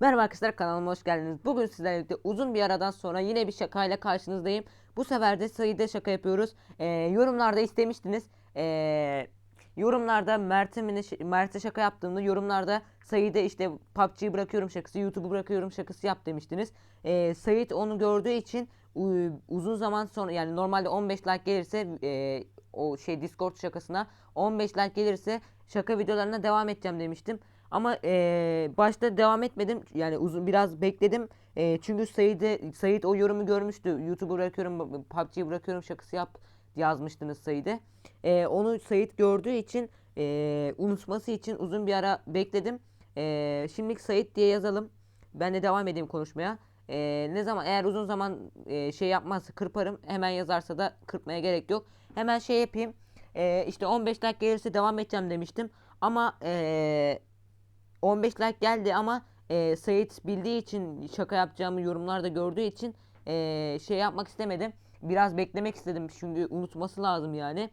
Merhaba arkadaşlar kanalıma hoş geldiniz. Bugün sizlerle uzun bir aradan sonra yine bir şakayla karşınızdayım. Bu sefer de sayıda şaka yapıyoruz. Ee, yorumlarda istemiştiniz. Ee, yorumlarda Mert'e mi ne- Mert'e şaka yaptığımda yorumlarda sayıda işte PUBG'yi bırakıyorum şakası, YouTube'u bırakıyorum şakası yap demiştiniz. Ee, Sayit onu gördüğü için uzun zaman sonra yani normalde 15 like gelirse e, o şey Discord şakasına 15 like gelirse şaka videolarına devam edeceğim demiştim. Ama eee, başta devam etmedim. Yani uzun biraz bekledim. Eee, çünkü Said'e Said o yorumu görmüştü. YouTube'u bırakıyorum, PUBG'yi bırakıyorum şakası yap yazmıştınız Said'e. Eee, onu Said gördüğü için eee, unutması için uzun bir ara bekledim. Eee şimdilik Said diye yazalım. Ben de devam edeyim konuşmaya. Eee, ne zaman eğer uzun zaman eee, şey yapmazsa kırparım. Hemen yazarsa da kırpmaya gerek yok. Hemen şey yapayım. Eee işte 15 dakika gelirse devam edeceğim demiştim. Ama eee 15 like geldi ama e, Sait bildiği için şaka yapacağımı yorumlarda gördüğü için e, şey yapmak istemedim. Biraz beklemek istedim çünkü unutması lazım yani.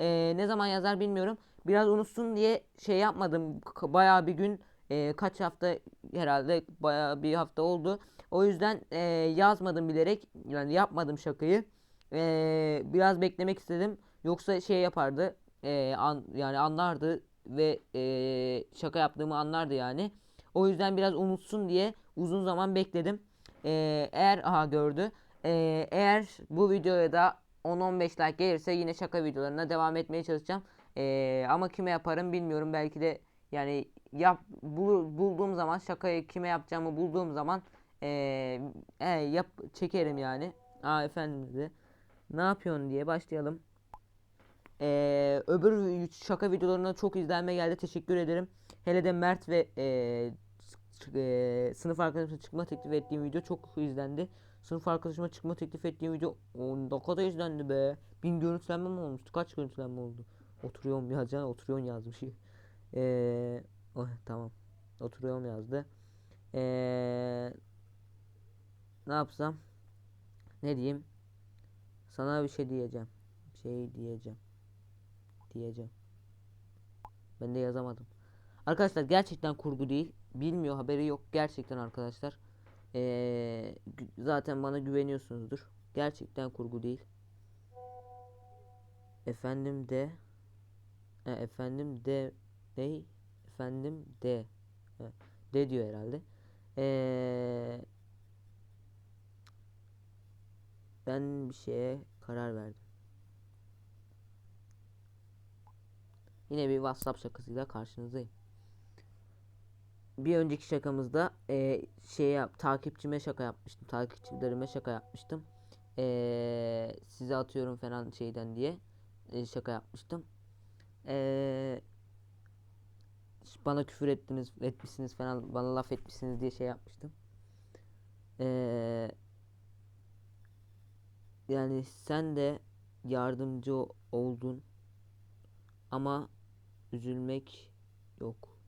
E, ne zaman yazar bilmiyorum. Biraz unutsun diye şey yapmadım. Bayağı bir gün e, kaç hafta herhalde bayağı bir hafta oldu. O yüzden e, yazmadım bilerek yani yapmadım şakayı. E, biraz beklemek istedim. Yoksa şey yapardı. e, an, yani anlardı ve eee, şaka yaptığımı anlardı yani. O yüzden biraz unutsun diye uzun zaman bekledim. Eee, eğer aha gördü. Eee, eğer bu videoya da 10-15 like gelirse yine şaka videolarına devam etmeye çalışacağım. Eee, ama kime yaparım bilmiyorum. Belki de yani yap bul- bulduğum zaman şakayı kime yapacağımı bulduğum zaman eee, e, yap çekerim yani. Aa efendim dedi. Ne yapıyorsun diye başlayalım. Ee, öbür şaka videolarına çok izlenme geldi. Teşekkür ederim. Hele de Mert ve s- ee, sınıf arkadaşıma çıkma teklif ettiğim video çok izlendi. Sınıf arkadaşıma çıkma teklif ettiğim video o ne kadar izlendi be. Bin görüntülenme mi olmuştu? Kaç görüntülenme oldu? Oturuyorum yazacağına oturuyorsun yazmış. Ee, oh, tamam. Oturuyorum yazdı. Ee, ne yapsam? Ne diyeyim? Sana bir şey diyeceğim. Bir şey diyeceğim diyeceğim. Ben de yazamadım. Arkadaşlar gerçekten kurgu değil. Bilmiyor haberi yok gerçekten arkadaşlar. Ee, zaten bana güveniyorsunuzdur. Gerçekten kurgu değil. Efendim de e, efendim de ne? Efendim de E, de diyor herhalde. Ee, ben bir şeye karar verdim. Yine bir WhatsApp şakasıyla karşınızdayım. Bir önceki şakamızda e, şey yap, takipçime şaka yapmıştım. Takipçilerime şaka yapmıştım. E, size atıyorum falan şeyden diye e, şaka yapmıştım. E, bana küfür ettiniz, etmişsiniz falan, bana laf etmişsiniz diye şey yapmıştım. E, yani sen de yardımcı oldun ama üzülmek yok.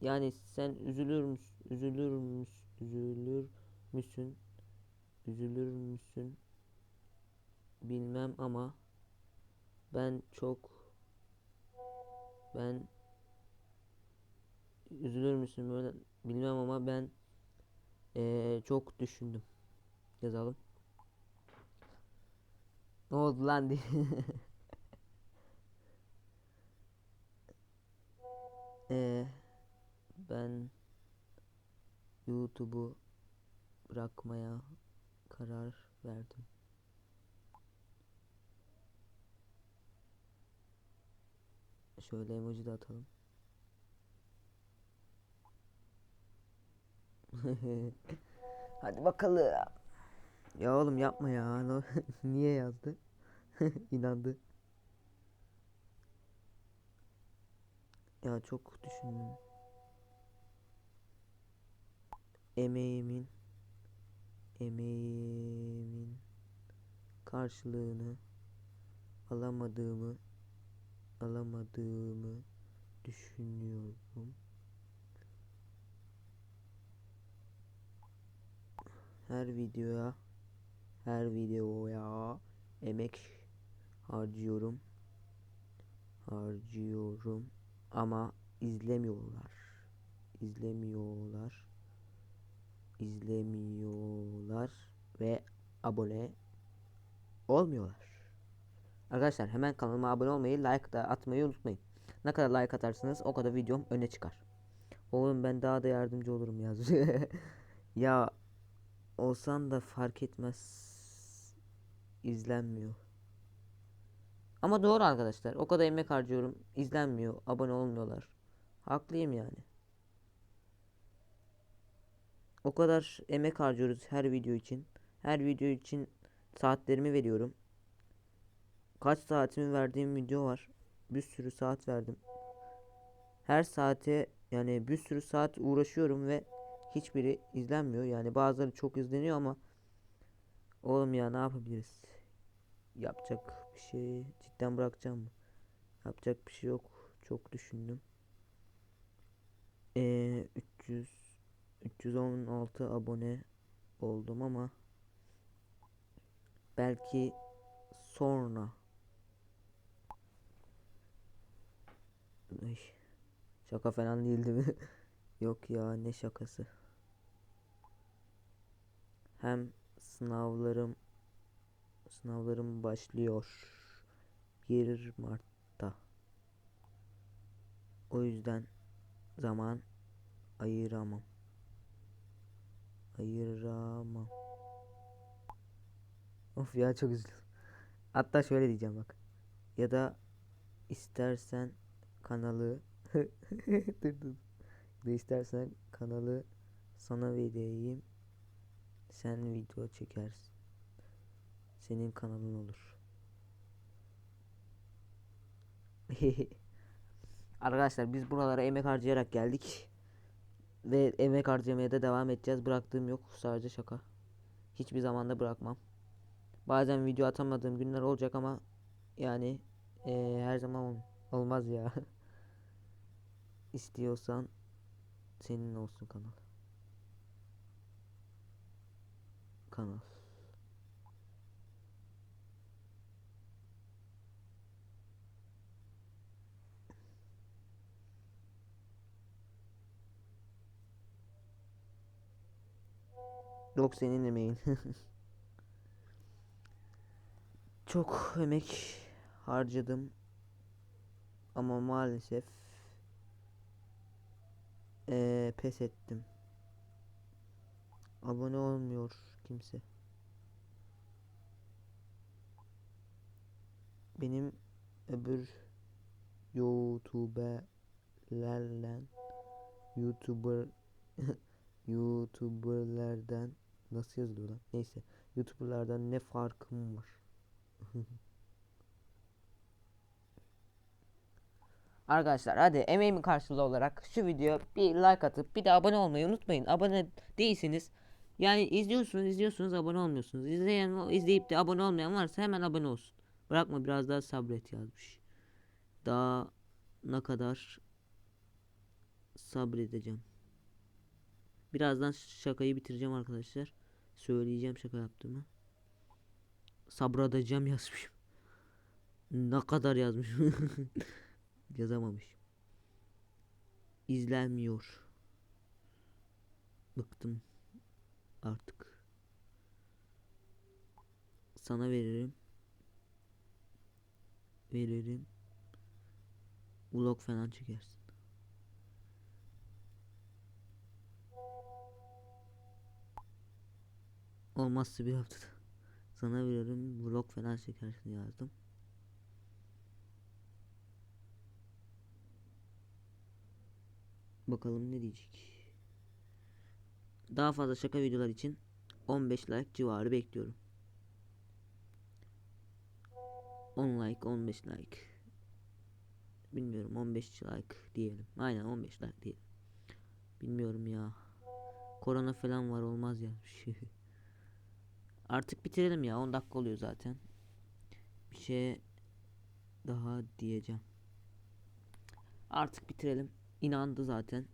Yani sen üzülür müsün? Üzülür müsün? Üzülür müsün? Üzülür müsün? Bilmem ama ben çok ben üzülür müsün böyle bilmem ama ben eee, çok düşündüm. Yazalım. Ne oldu lan diye. Eee ben YouTube'u bırakmaya karar verdim. Şöyle emoji de atalım. Hadi bakalım. Ya oğlum yapma ya. Niye yazdı? İnandı. Ya çok düşündüm. Emeğimin emeğimin karşılığını alamadığımı alamadığımı düşünüyorum. Her videoya her videoya emek harcıyorum. Harcıyorum ama izlemiyorlar. izlemiyorlar. İzlemiyorlar ve abone olmuyorlar. Arkadaşlar hemen kanalıma abone olmayı, like da atmayı unutmayın. Ne kadar like atarsanız o kadar videom öne çıkar. Oğlum ben daha da yardımcı olurum yaz. ya olsan da fark etmez. İzlenmiyor. Ama doğru arkadaşlar. O kadar emek harcıyorum. İzlenmiyor. Abone olmuyorlar. Haklıyım yani. O kadar emek harcıyoruz her video için. Her video için saatlerimi veriyorum. Kaç saatimi verdiğim video var. Bir sürü saat verdim. Her saate yani bir sürü saat uğraşıyorum ve hiçbiri izlenmiyor. Yani bazıları çok izleniyor ama oğlum ya ne yapabiliriz? Yapacak bir şey cidden bırakacağım mı? Yapacak bir şey yok. Çok düşündüm. Ee, 300 316 abone oldum ama belki sonra şaka falan değildi mi? Yok ya ne şakası. Hem sınavlarım sınavlarım başlıyor 1 Mart'ta. O yüzden zaman ayıramam. Ayıramam. Of ya çok üzüldüm. Hatta şöyle diyeceğim bak. Ya da istersen kanalı dur dur. Da istersen kanalı sana vereyim. Sen video çekersin. Senin kanalın olur. Arkadaşlar biz buralara emek harcayarak geldik. Ve emek harcamaya da devam edeceğiz. Bıraktığım yok. Sadece şaka. Hiçbir zamanda bırakmam. Bazen video atamadığım günler olacak ama yani eee, her zaman ol- olmaz ya. İstiyorsan senin olsun kanal. Kanal. Yok senin emeğin. Çok emek harcadım ama maalesef eee, pes ettim. Abone olmuyor kimse. Benim öbür YouTuber'lerle YouTuber YouTuber'lerden nasıl yazılıyor lan? Neyse. YouTuber'lardan ne farkım var? Arkadaşlar hadi emeğimin karşılığı olarak şu videoya bir like atıp bir de abone olmayı unutmayın. Abone değilseniz yani izliyorsunuz izliyorsunuz abone olmuyorsunuz. İzleyen izleyip de abone olmayan varsa hemen abone olsun. Bırakma biraz daha sabret yazmış. Daha ne kadar sabredeceğim. Birazdan şakayı bitireceğim arkadaşlar. Söyleyeceğim şaka yaptığımı. Sabredeceğim yazmışım. Ne kadar yazmışım. Yazamamış. İzlenmiyor. Bıktım. Artık. Sana veririm. Veririm. Vlog falan çekersin. Olmazsa bir haftada. Sana veririm vlog falan çekersin yazdım. Bakalım ne diyecek. Daha fazla şaka videolar için 15 like civarı bekliyorum. 10 like 15 like. Bilmiyorum 15 like diyelim. Aynen 15 like diyelim. Bilmiyorum ya. Korona falan var olmaz yazmış. Artık bitirelim ya 10 dakika oluyor zaten. Bir şey daha diyeceğim. Artık bitirelim. İnandı zaten.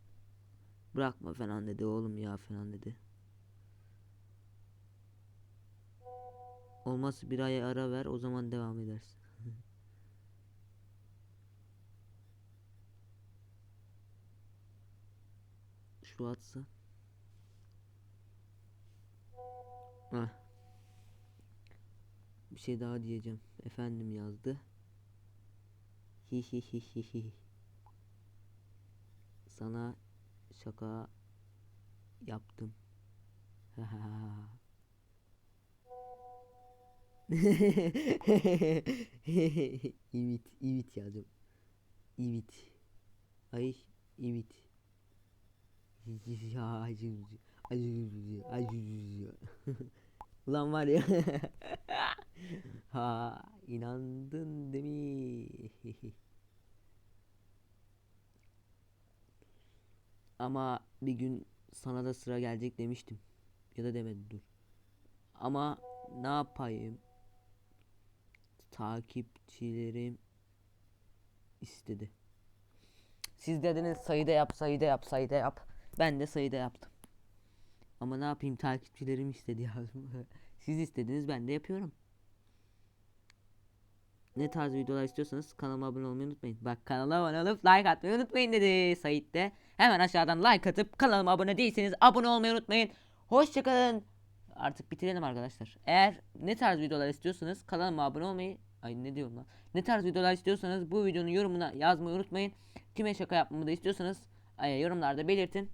Bırakma falan dedi oğlum ya falan dedi. Olmazsa bir ay ara ver o zaman devam edersin. şu atsa. Heh. Bir şey daha diyeceğim. Efendim yazdı. Hi hi hi hi hi. Sana şaka yaptım. İvit, İvit yazdım. İvit. Ay, İvit. Ulan var ya. ha, inandın değil mi? Ama bir gün sana da sıra gelecek demiştim. Ya da demedim dur. Ama ne yapayım? Takipçilerim istedi. Siz dediniz sayıda yap, sayıda yap, sayıda yap. Ben de sayıda yaptım. Ama ne yapayım takipçilerim istedi yazdım. Siz istediniz ben de yapıyorum. Ne tarz videolar istiyorsanız kanalıma abone olmayı unutmayın. Bak kanala abone olup like atmayı unutmayın dedi Sait de. Hemen aşağıdan like atıp kanalıma abone değilseniz abone olmayı unutmayın. Hoşçakalın. Artık bitirelim arkadaşlar. Eğer ne tarz videolar istiyorsanız kanalıma abone olmayı Ay ne diyorum lan. Ne tarz videolar istiyorsanız bu videonun yorumuna yazmayı unutmayın. Kime şaka yapmamı da istiyorsanız e, yorumlarda belirtin.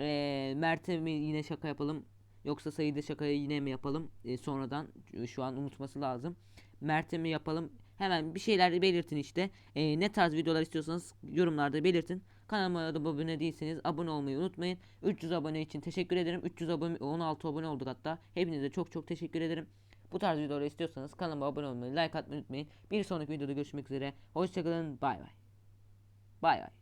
E, Mert'e mi yine şaka yapalım yoksa Sayıda şakayı yine mi yapalım E, sonradan şu an unutması lazım. Mert'e mi yapalım hemen bir şeyler belirtin işte. E, ne tarz videolar istiyorsanız yorumlarda belirtin. Kanalıma da abone değilseniz abone olmayı unutmayın. 300 abone için teşekkür ederim. 300 abone 16 abone olduk hatta. Hepinize çok çok teşekkür ederim. Bu tarz videoları istiyorsanız kanalıma abone olmayı, like atmayı unutmayın. Bir sonraki videoda görüşmek üzere. Hoşçakalın. Bay bay. Bay bay.